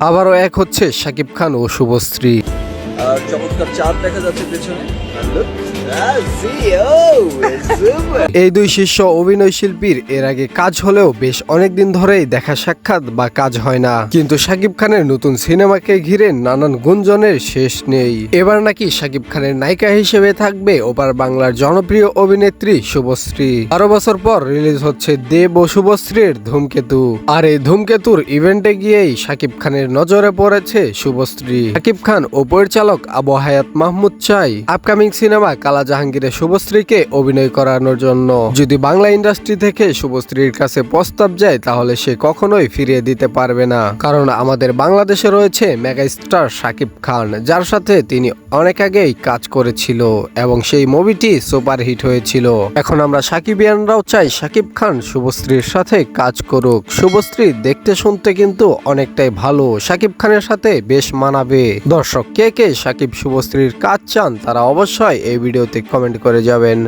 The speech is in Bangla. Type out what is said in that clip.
আবারও এক হচ্ছে শাকিব খান ও শুভশ্রী। চমৎকার চাঁদ দেখা যাচ্ছে পেছনে। এই দুই শীর্ষ অভিনয় শিল্পীর এর আগে কাজ হলেও বেশ অনেকদিন ধরেই দেখা সাক্ষাৎ বা কাজ হয় না। কিন্তু শাকিব খানের নতুন সিনেমাকে ঘিরে নানান গুঞ্জনের শেষ নেই। এবার নাকি শাকিব খানের নায়িকা হিসেবে থাকবে ওপার বাংলার জনপ্রিয় অভিনেত্রী শুভশ্রী। বারো বছর পর রিলিজ হচ্ছে দেব ও শুভশ্রীর ধূমকেতু। আর এই ধূমকেতুর ইভেন্টে গিয়েই শাকিব খানের নজরে পড়েছে শুভশ্রী। শাকিব খান ও পরিচালক আবু হায়াত মাহমুদ চাই। আপকামিং সিনেমা কালা জাহাঙ্গীরে শুভশ্রীকে অভিনয় করানোর জন্য। যদি বাংলা ইন্ডাস্ট্রি থেকে শুভশ্রীর কাছে প্রস্তাব যায়, তাহলে সে কখনোই ফিরিয়ে দিতে পারবে না। কারণ আমাদের বাংলাদেশে রয়েছে মেগা স্টার শাকিব খান, যার সাথে তিনি অনেক আগেই কাজ করেছিল এবং সেই মুভিটি সুপারহিট হয়েছিল। এখন আমরা সাকিবিয়ানরাও চাই শাকিব খান শুভশ্রীর সাথে কাজ করুক। শুভশ্রী দেখতে শুনতে কিন্তু অনেকটাই ভালো। শাকিব খানের সাথে বেশ মানাবে। দর্শক, কে কে সাকিব শুভশ্রীর কাজ চান, তারা অবশ্যই এই ভিডিওতে কমেন্ট করে যাবেন।